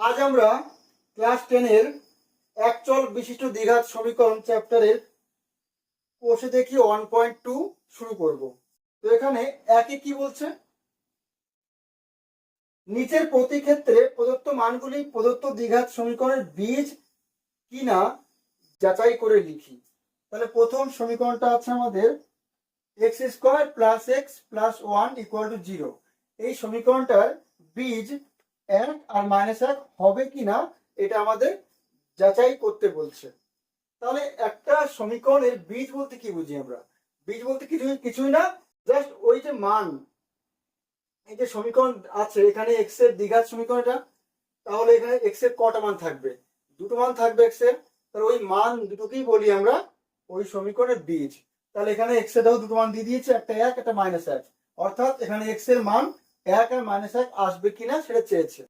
আজ আমরা ক্লাস টেনের একচল বিশিষ্ট দ্বিঘাত সমীকরণ চ্যাপ্টারের কোষে দেখি ওয়ান পয়েন্ট টু শুরু করব। তো এখানে একই কি বলছে? নিচের প্রতি ক্ষেত্রে প্রদত্ত মানগুলি প্রদত্ত দ্বিঘাত সমীকরণের বীজ কিনা যাচাই করে লিখি। তাহলে প্রথম সমীকরণটা আছে আমাদের x square plus x plus one equal to zero এই সমীকরণটার বীজ এক আর মাইনাস এক হবে কিনা এটা আমাদের যাচাই করতে বলছে। তাহলে একটা সমীকরণের বীজ বলতে কি বুঝি আমরা? বীজ বলতে কিছুই কিছুই না জাস্ট ওই যে মান। এই যে সমীকরণ আছে, এখানে এক্সের দ্বিঘাত সমীকরণটা তাহলে এখানে এক্সের কটা মান থাকবে? দুটো মান থাকবে এক্সের, তাহলে ওই মান দুটোকেই বলি আমরা ওই সমীকরণের বীজ। তাহলে এখানে এক্সের দুটো মান দিয়ে দিয়েছে, একটা এক, একটা মাইনাস এক। অর্থাৎ এখানে এক্সের মান এক আর মাইনাস এক আসবে কিনা সেটা চেয়েছে।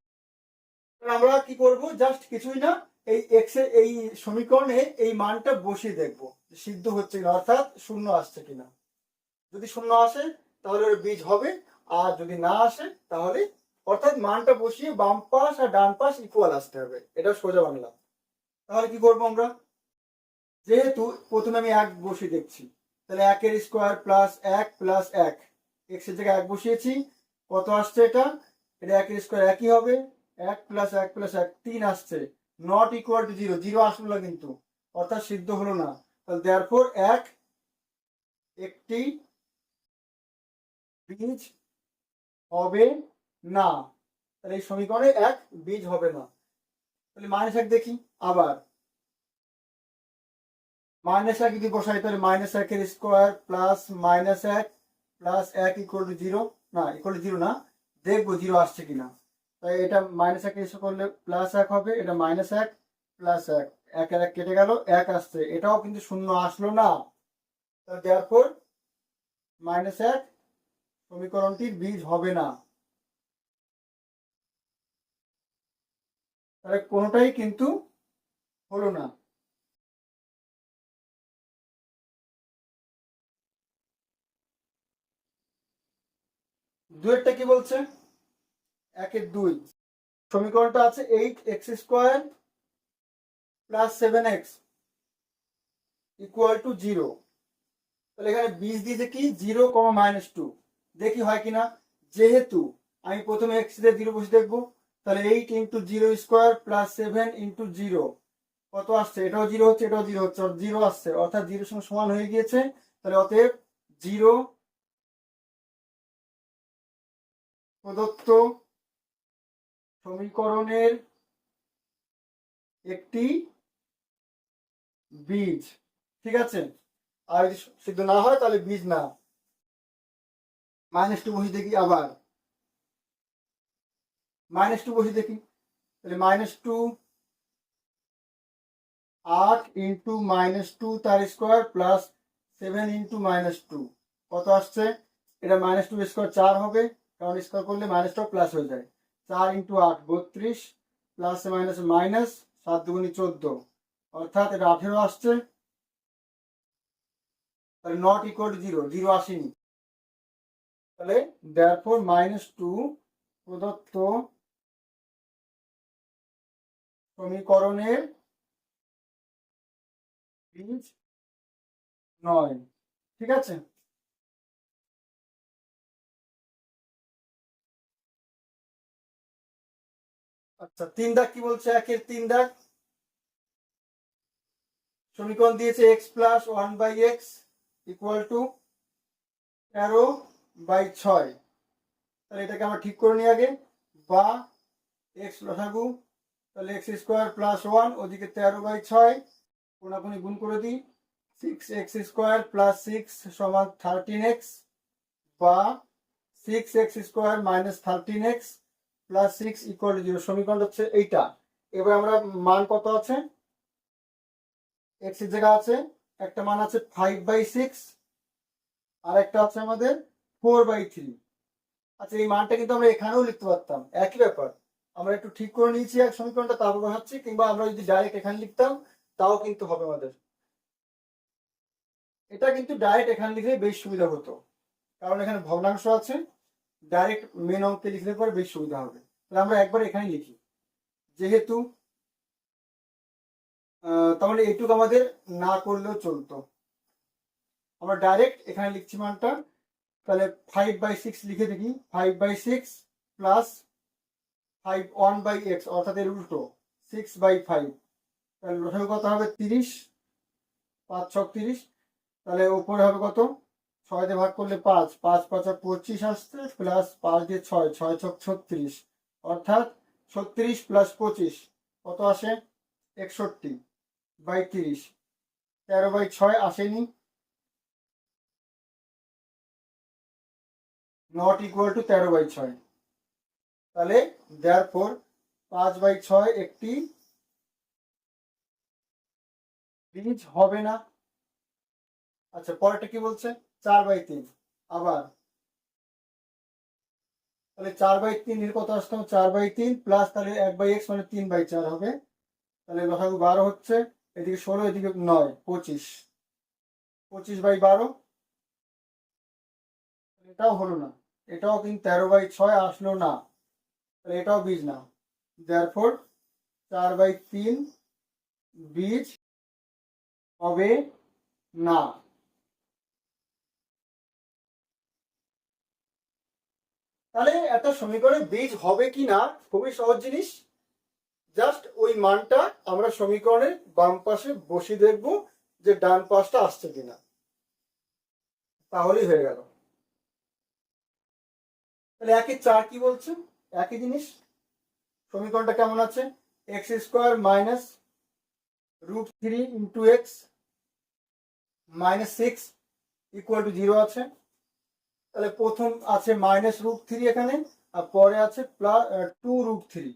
আমরা কি করব? জাস্ট কিছুই না, এই এক্সের এই সমীকরণে এই মানটা বসিয়ে দেখব সিদ্ধ হচ্ছে কিনা, অর্থাৎ শূন্য আসছে কিনা। যদি শূন্য আসে, তাহলে ওর বীজ হবে, আর যদি না আসে, তাহলে অর্থাৎ মানটা বসিয়ে বাম পাশ আর ডান পাশ ইকুয়াল আসতে হবে, এটা সোজা বাংলা। তাহলে কি করব আমরা? যেহেতু প্রথমে আমি এক বসিয়ে দেখছি, তাহলে একের স্কোয়ার প্লাস এক প্লাস এক এক্সের জায়গায় এক বসিয়েছি কত আসছে এটা? এটা একের স্কোয়ার একই হবে। এক প্লাস এক প্লাস এক, তিন আসছে। Not equal to zero zero আসলো না কিন্তু। অর্থাৎ সিদ্ধ হলো না। তাহলে দেয়ারফোর এক একটি বীজ হবে না। তাহলে এই সমীকরণে এক বীজ হবে না। তাহলে মাইনাস এক দেখি আবার। মাইনাস এক যদি বসাই, তাহলে মাইনাস একের স্কোয়ার প্লাস মাইনাস এক প্লাস এক ইকুয়াল টু জিরো না ইকুয়াল জিরো না, দেখব জিরো আসছে কিনা। তাই এটা মাইনাস এক এসে করলে প্লাস এক হবে, এটা মাইনাস এক প্লাস এক। এক এক কেটে গেল, এক আসছে। এটাও কিন্তু শূন্য আসলো না। তাহলে দেয়ারফোর মাইনাস এক সমীকরণটির বীজ হবে না। তাহলে কোনোটাই কিন্তু হলো না। দুয়েরটা কি বলছে? একের দুই। সমীকরণটা আছে eight x square plus seven x equal to zero. তাহলে এখানে বীজ দিয়েছে কি? জিরো কমা মাইনাস টু। দেখি হয় কিনা? যেহেতু আমি প্রথমে এক্স দিয়ে জিরো বসে দেখব, তাহলে eight into zero square plus seven into zero. কত আসছে? এটাও জিরো হচ্ছে, এটাও জিরো হচ্ছে জিরো আসছে অর্থাৎ জিরোর সঙ্গে সমান হয়ে গিয়েছে। তাহলে অতএব জিরো প্রদত্ত সমীকরণের একটি বীজ, ঠিক আছে? আর যদি সিদ্ধ না হয়, তাহলে বীজ না। মাইনাস টু বসে দেখি আবার। মাইনাস টু বসে দেখি। তাহলে মাইনাস টু আট ইন্টু মাইনাস টু তার square plus seven into minus two কত আসছে? এটা মাইনাস টু স্কোয়ার চার হবে। কারণ স্কোয়ার করলে মাইনাসটাও প্লাস হয়ে যায়। চার ইন্টু আট, বত্রিশ প্লাস মাইনাস মাইনাস সাত দুগুনি চোদ্দ। অর্থাৎ এটা আঠেরো আসছে। তাহলে not equal to zero zero আসেনি। তাহলে দেয়ারফোর মাইনাস টু প্রদত্ত সমীকরণের বীজ নয়। ঠিক আছে? আচ্ছা তিন দাগ কি বলছে? একের তিন দাগ। সমীকরণ দিয়েছে x plus one by x equal to তেরো বাই ছয়। তাহলে এটাকে আমরা ঠিক করে নিই আগে। বা এক্স লসাগু, তাহলে এক্স স্কোয়ার প্লাস ওয়ান ওদিকে তেরো বাই ছয়। কোনাকুনি গুণ করে দিই। Six x square plus six সমান থার্টিন এক্স বা six x square minus thirteen x plus six equal zero সমীকরণ হচ্ছে এইটা। এবার আমরা মান কত আছে? এক্সের জায়গা আছে, একটা মান আছে ফাইভ বাই সিক্স আর একটা আছে আমাদের ফোর বাই থ্রি আচ্ছা এই মানটা কিন্তু আমরা এখানেও লিখতে পারতাম, একই ব্যাপার। আমরা একটু ঠিক করে নিয়েছি এক সমীকরণটা, তারপর বসাচ্ছি কিংবা আমরা যদি ডাইরেক্ট এখানে লিখতাম, তাও কিন্তু হবে আমাদের। এটা কিন্তু ডাইরেক্ট এখানে লিখলে বেশ সুবিধা হতো, কারণ এখানে ভগ্নাংশ আছে। ডাইরেক্ট মেন অঙ্কে লিখলে পরে বেশ সুবিধা হবে। তাহলে আমরা একবার এখানে লিখি। যেহেতু তাহলে এইটুকু আমাদের না করলেও চলতো। আমরা ডাইরেক্ট এখানে লিখছি মানটা। তাহলে ফাইভ বাই সিক্স লিখে দেখি। Five by six plus five one by x অর্থাৎ এর উল্টো সিক্স বাই ফাইভ তাহলে কত হবে? তিরিশ, পাঁচ ছক তিরিশ। তাহলে ওপরে হবে কত? ছয় দিয়ে ভাগ করলে পাঁচ পাঁচ পাঁচ পঁচিশ আসছে প্লাস পাঁচ দিয়ে ছয় ছয় ছক ছত্রিশ। অর্থাৎ ছত্রিশ প্লাস পঁচিশ, কত আসে? একষট্টি বাই তিরিশ। তেরো বাই ছয় আসেনি। নট ইকুয়াল টু তেরো বাই ছয়। তাহলে দেয়ার ফোর পাঁচ বাই ছয় একটি বীজ হবে না। আচ্ছা পরেরটা কি বলছে? চার বাই তিন, আবার। তাহলে চার বাই তিন এর কত আসতো? চার বাই তিন প্লাস তাহলে এক বাই এক্স মানে তিন বাই চার হবে। তাহলে লসাগু বারো হচ্ছে, এদিকে ষোলো, এদিকে নয়, পঁচিশ। পঁচিশ বাই বারো এটাও হলো না। এটাও কিন্তু তেরো বাই ছয় আসলো না। তাহলে এটাও বীজ না। দেয়ারফোর চার বাই তিন বীজ হবে না। তাহলে একটা সমীকরণে বীজ হবে কি না? খুবই সহজ জিনিস। জাস্ট ওই মানটা আমরা সমীকরণের বাম পাশে বসিয়ে দেখব যে ডান পাশটা আসছে কিনা তাহলেই হয়ে গেল। তাহলে একই চার কি বলছে? একই জিনিস। সমীকরণটা কেমন আছে? X square minus root three into x minus six equal to zero আছে। তাহলে প্রথম আছে মাইনাস রুট থ্রি এখানে, আর পরে আছে প্লাস টু রুট থ্রি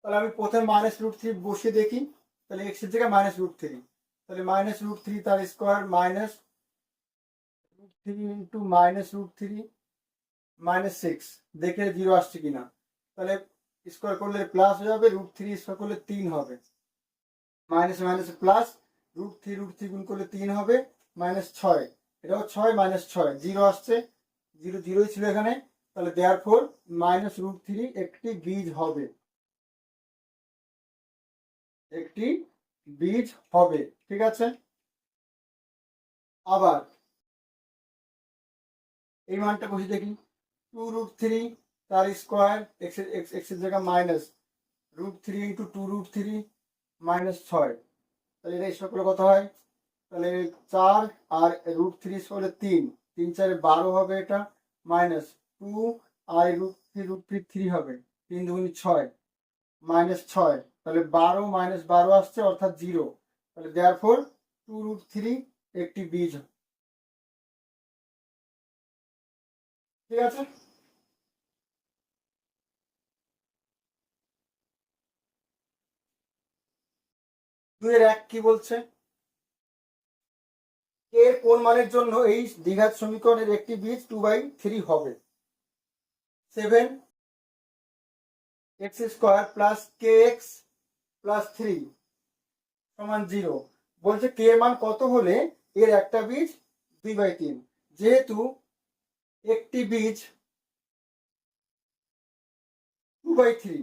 তাহলে আমি প্রথমে মাইনাস রুট থ্রি বসিয়ে দেখি। তাহলে এক্সের জায়গায় মাইনাস রুট থ্রি তাহলে মাইনাস রুট থ্রি তার square minus root three into minus root three minus six দেখে জিরো আসছে কিনা। তাহলে স্কোয়ার করলে প্লাস হয়ে যাবে রুট থ্রি স্কোয়ার করলে তিন হবে। Minus minus plus root three root three গুণ করলে তিন হবে মাইনাস ছয়। এটাও ছয় মাইনাস ছয় জিরো আসছে জিরো জিরোই ছিল এখানে, তাহলে দেয়ার ফোর মাইনাস রুট থ্রি একটি বীজ হবে। একটি বীজ হবে, ঠিক আছে? আবার এই মানটা বসে দেখি টু রুট থ্রি তার স্কোয়ার এক্স এক্স এক্সের জায়গায় minus root three into two root three minus ছয়। তাহলে এটা সকলে কত হয়? তাহলে চার আর রুট থ্রি হলে তিন। তিন চারে বারো হবে এটা মাইনাস টু আর root three root three three হবে। তিন দুগুনি ছয় মাইনাস ছয়। তাহলে বারো মাইনাস বারো আসছে, অর্থাৎ জিরো তাহলে দেয়ার ফোর টু রুট থ্রি একটি বীজ। ঠিক আছে? দুইয়ের এক কি বলছে? এর কোন মানের জন্য এই দ্বিঘাত সমীকরণের একটি বীজ টু বাই থ্রি হবে? Seven x square plus k x plus three সমান জিরো বলছে কে মান কত হলে এর একটা বীজ দুই বাই তিন। যেহেতু একটি বীজ টু বাই থ্রি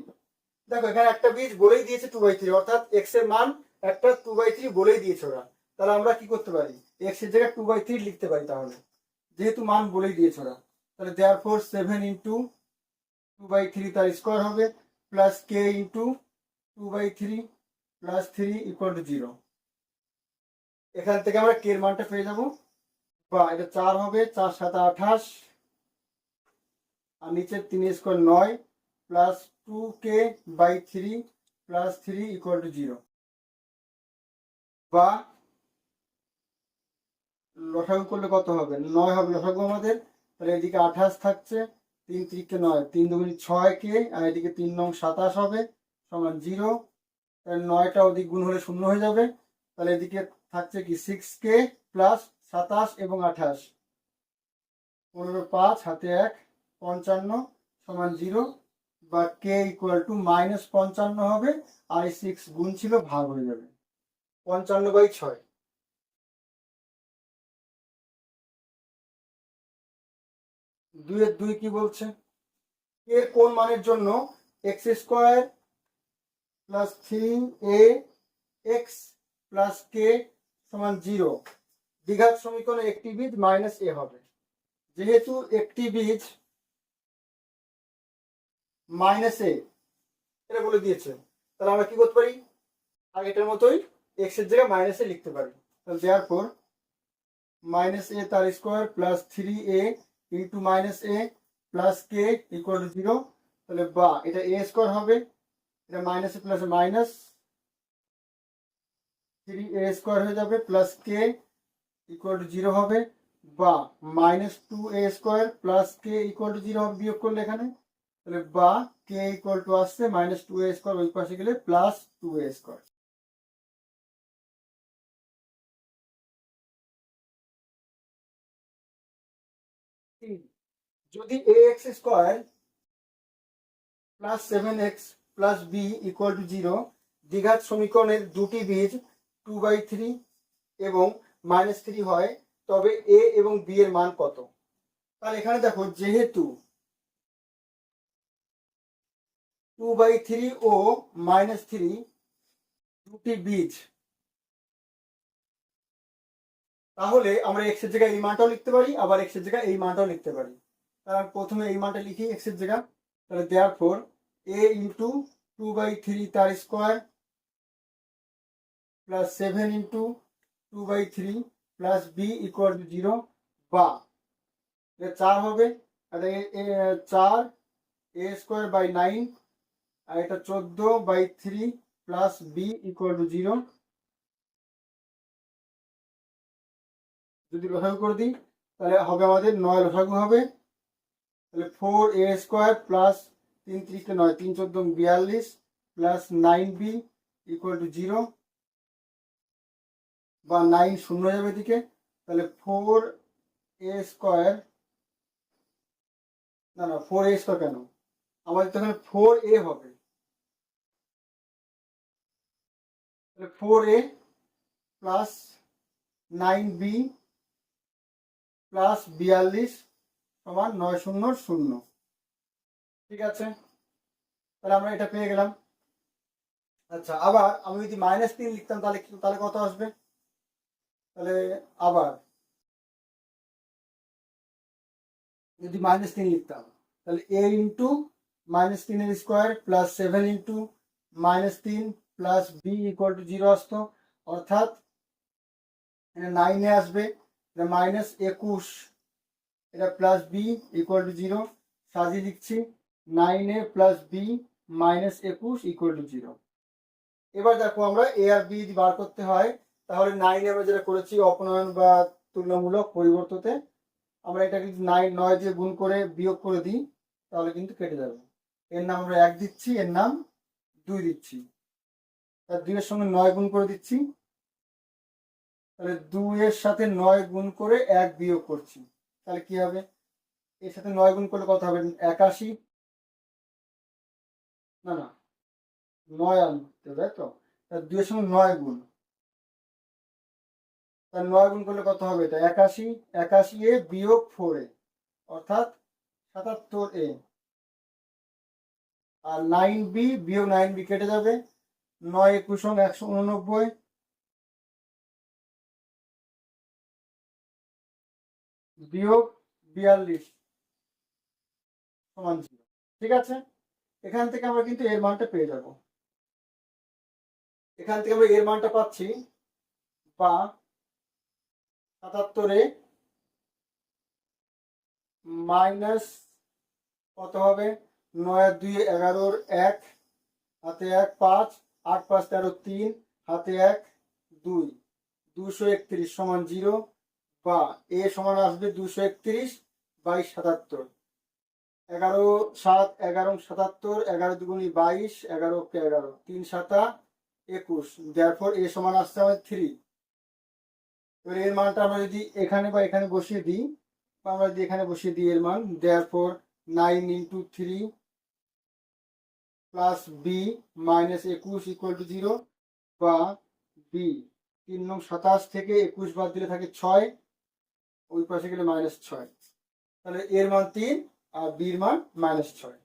দেখো, এখানে একটা বীজ বলেই দিয়েছে টু বাই থ্রি অর্থাৎ এক্সের মান একটা টু বাই থ্রি বলেই দিয়েছে ওরা। তাহলে আমরা কি করতে পারি? এক্সের জায়গায় টু বাই থ্রি লিখতে পারি তাহলে। যেহেতু মান বলেই দিয়েছে ওরা। তাহলে therefore seven into two by three তার স্কোয়ার হবে plus k into two by three plus three equal to zero এখান থেকে আমরা কে এর মানটা পেয়ে যাব। বা এটা চার হবে, চার সাত আঠাশ। আর নিচের তিন স্কোয়ার নয় plus two k by three plus three equal to zero বা লসাগু করলে কত হবে? নয় হবে লসাগু আমাদের। তাহলে এদিকে আঠাশ থাকছে, তিন তিরিকে নয়। তিন দুগুনি ছয় কে আর এদিকে তিন নং সাতাশ হবে, সমান জিরো। তাহলে নয়টা ওদিক গুণ হলে শূন্য হয়ে যাবে। তাহলে এদিকে থাকছে কি? সিক্স কে প্লাস সাতাশ এবং আঠাশ। পনেরো পাঁচ, হাতে এক, পঞ্চান্ন, সমান জিরো। বা কে ইকুয়াল টু মাইনাস পঞ্চান্ন হবে, আর সিক্স গুণ ছিল, ভাগ হয়ে যাবে। পঞ্চান্ন বাই ছয়। দুইয়ের দুই কি বলছে? এর কোন মানের জন্য? X square plus three a, x plus k সমান জিরো। দ্বিঘাত সমীকরণে একটি বীজ মাইনাস এ হবে। যেহেতু একটি বীজ মাইনাস এ, এটা বলে দিয়েছে। তাহলে আমরা কি করতে পারি? আগেটার মতোই এক্সের জায়গায় মাইনাস এ লিখতে পারি। তাহলে দেওয়ার পর মাইনাস এ তার square plus three a into minus a plus k equal to zero তাহলে বা, এটা এ স্কোয়ার হবে, এটা minus a plus minus three a square হয়ে যাবে plus k equal to zero হবে, বা minus two a square plus k equal to zero হবে বিয়োগ করলে এখানে। তাহলে বা কে ইকুয়াল টু আসছে মাইনাস টু এ স্কোয়ার ওই পাশে গেলে প্লাস টু এ স্কোয়ার যদি a x square plus seven x plus b equal to zero দ্বিঘাত সমীকরণের দুটি বীজ টু বাই থ্রি এবং মাইনাস থ্রি হয়, তবে এ এবং বি এর মান কত? তাহলে এখানে দেখো, যেহেতু টু বাই থ্রি ও মাইনাস থ্রি দুটি বীজ তাহলে আমরা এক্সের জায়গায় এই মানটাও লিখতে পারি, আবার এক্সের জায়গায় এই মানটাও লিখতে পারি। আমি প্রথমে এই মানটা লিখি এক্সের জায়গা তাহলে therefore a into two by three তার square plus seven into two by three plus b equal to zero বা চার হবে আর চার এ স্কোয়ার বাই নাইন আর এটা চোদ্দ by three plus b equal to zero যদি লসাগু করে দিই, তাহলে হবে আমাদের নয় লসাগু হবে। তাহলে ফোর এ স্কোয়ার প্লাস তিন ত্রিশকে নয়, তিন চোদ্দ বিয়াল্লিশ plus nine b equal to zero বা নাইন শূন্য যাবে দিকে তাহলে ফোর এ স্কোয়ার না না ফোর এ স্কোয়ার কেন? আমাদের তো এখানে ফোর এ হবে। Four a plus nine b plus বিয়াল্লিশ সমান নয় শূন্য শূন্য। ঠিক আছে? তাহলে আমরা এটা পেয়ে গেলাম। আচ্ছা আবার আমি যদি মাইনাস তিন লিখতাম, তাহলে তাহলে কত আসবে? তাহলে আবার যদি মাইনাস তিন লিখতাম, তাহলে এ ইন্টু মাইনাস তিনের square plus seven into minus তিন plus b equal to zero আসতো। অর্থাৎ নাইনে আসবে। এটা মাইনাস একুশ, এটা plus b equal to zero সাজিয়ে লিখছি nine a plus b minus একুশ ইকুয়াল টু জিরো এবার দেখো আমরা এ আর বি যদি বার করতে হয়, তাহলে নাইনে আমরা যেটা করেছি, অপনয়ন বা তুলনামূলক পরিবর্ততে আমরা এটাকে যদি নাইন নয় দিয়ে গুণ করে বিয়োগ করে দিই, তাহলে কিন্তু কেটে যাবে। এর নাম আমরা এক দিচ্ছি, এর নাম দুই দিচ্ছি। তার দুইয়ের সঙ্গে নয় গুণ করে দিচ্ছি তাহলে দুইয়ের সাথে নয় গুণ করে এক বিয়োগ করছি। তাহলে কি হবে? এর সাথে নয় গুণ করলে কত হবে? একাশি। না না, নয় আনতে তাই তো? দুইয়ের সঙ্গে নয় গুণ। তার নয় গুণ করলে কত হবে? এটা একাশি। একাশি এ বিয়োগ ফোর এ, অর্থাৎ সাতাত্তর এ। আর নাইন বি বিয়োগ নাইন বি কেটে যাবে। নয় একুশ একশো উননব্বই বিয়োগ বিয়াল্লিশ সমান জিরো। ঠিক আছে? এখান থেকে আমরা কিন্তু এর মানটা পেয়ে যাব। এখান থেকে আমরা এর মানটা পাচ্ছি বা সাতাত্তরে মাইনাস কত হবে? নয় দুই এগারোর এক, হাতে এক পাঁচ, আট পাঁচ তেরো তিন, হাতে এক দুই। দুশো একত্রিশ সমান জিরো বা এ সমান আসবে দুশো একত্রিশ বাইশ সাতাত্তর। এগারো সাত, এগারো সাতাত্তর, এগারো দুগুণি বাইশ, এগারো এগারো, তিন সাতা একুশ। দেয়ারপর এ সমান আসছে আমাদের থ্রি এবার এর মানটা আমরা যদি এখানে বা এখানে বসিয়ে দিই, বা আমরা যদি এখানে বসিয়ে দিই এর মান দেয়ারপর nine into three plus b minus একুশ ইকুয়াল টু জিরো বা বি তিন নং সাতাশ থেকে একুশ বাদ দিলে থাকে ছয় ওই পাশে গেলে মাইনাস ছয়। তাহলে এর মান তিন আর বির মান মাইনাস ছয়।